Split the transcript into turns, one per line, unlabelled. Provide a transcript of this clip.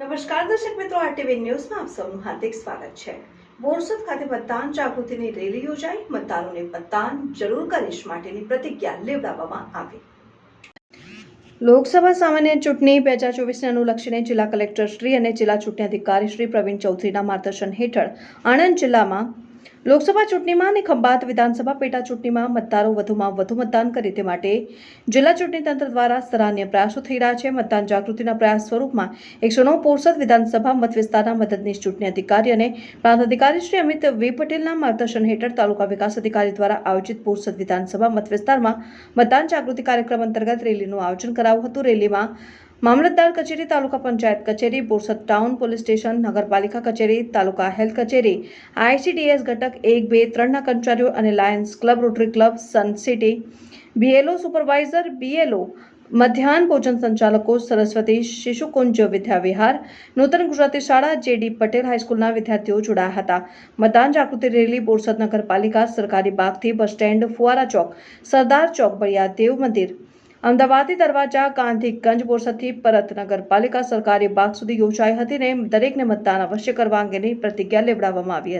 નમસ્કાર દર્શક મિત્રો આરટીવી ન્યૂઝમાં આપ સૌનું હાર્દિક સ્વાગત છે. બોરસદ ખાતે મતદાન જાગૃતિની રેલી યોજાઈ. મતદારોને મતદાન જરૂર કરીશ માટેની પ્રતિજ્ઞા લેવડાવવામાં આવી. લોકસભા સામાન્ય ચૂંટણી બે હજાર ચોવીસને અનુલક્ષીને જિલ્લા કલેક્ટર શ્રી અને જિલ્લા ચૂંટણી અધિકારી શ્રી પ્રવીણ ચૌધરીના માર્ગદર્શન હેઠળ આણંદ જિલ્લામાં લોકસભા ચૂંટણીમાં અને ખંભાત વિધાનસભા પેટા ચૂંટણીમાં મતદારો વધુમાં વધુ મતદાન કરે તે માટે જિલ્લા ચૂંટણી તંત્ર દ્વારા સરાહનીય પ્રયાસો થઈ રહ્યા છે. મતદાન જાગૃતિના પ્રયાસ સ્વરૂપમાં એકસો નવ પોરસદ વિધાનસભા મત વિસ્તારના મદદનીશ ચૂંટણી અધિકારી અને પ્રાંત અધિકારી શ્રી અમિત વી પટેલના માર્ગદર્શન હેઠળ તાલુકા વિકાસ અધિકારી દ્વારા આયોજિત પોરસદ વિધાનસભા મત વિસ્તારમાં મતદાન જાગૃતિ કાર્યક્રમ અંતર્ગત રેલીનું આયોજન કરાયું હતું. રેલીમાં મામલતદાર કચેરી, તાલુકા પંચાયત કચેરી, બોરસદ ટાઉન, પોલીસ સ્ટેશન, નગરપાલિકા કચેરી, તાલુકા હેલ્થ કચેરી, આઈસીડીએસ ઘટક એક, બે, ત્રણના કર્મચારીઓ અને lions club, rotary club, sun city, BLO supervisor, BLO મધ્યાહન ભોજન સંચાલકો, સરસ્વતી શિશુકુંજ વિદ્યાવિહાર, નૂતન ગુજરાતી શાળા, જેડી પટેલ હાઈસ્કૂલના વિદ્યાર્થીઓ જોડાયા હતા. મતદાન જાગૃતિ રેલી બોરસદ નગરપાલિકા સરકારી બાગથી બસ સ્ટેન્ડ, ફુવારા ચોક, સરદાર ચોક, બળિયા દેવ મંદિર અમદાવાદી દરવાજા ગાંધીગંજ બોરસદથી પરત નગરપાલિકા સરકારી બાગ સુધી યોજાઈ હતી ને દરેકને મતદાન અવશ્ય કરવા અંગેની પ્રતિજ્ઞા લેવડાવવામાં આવી હતી.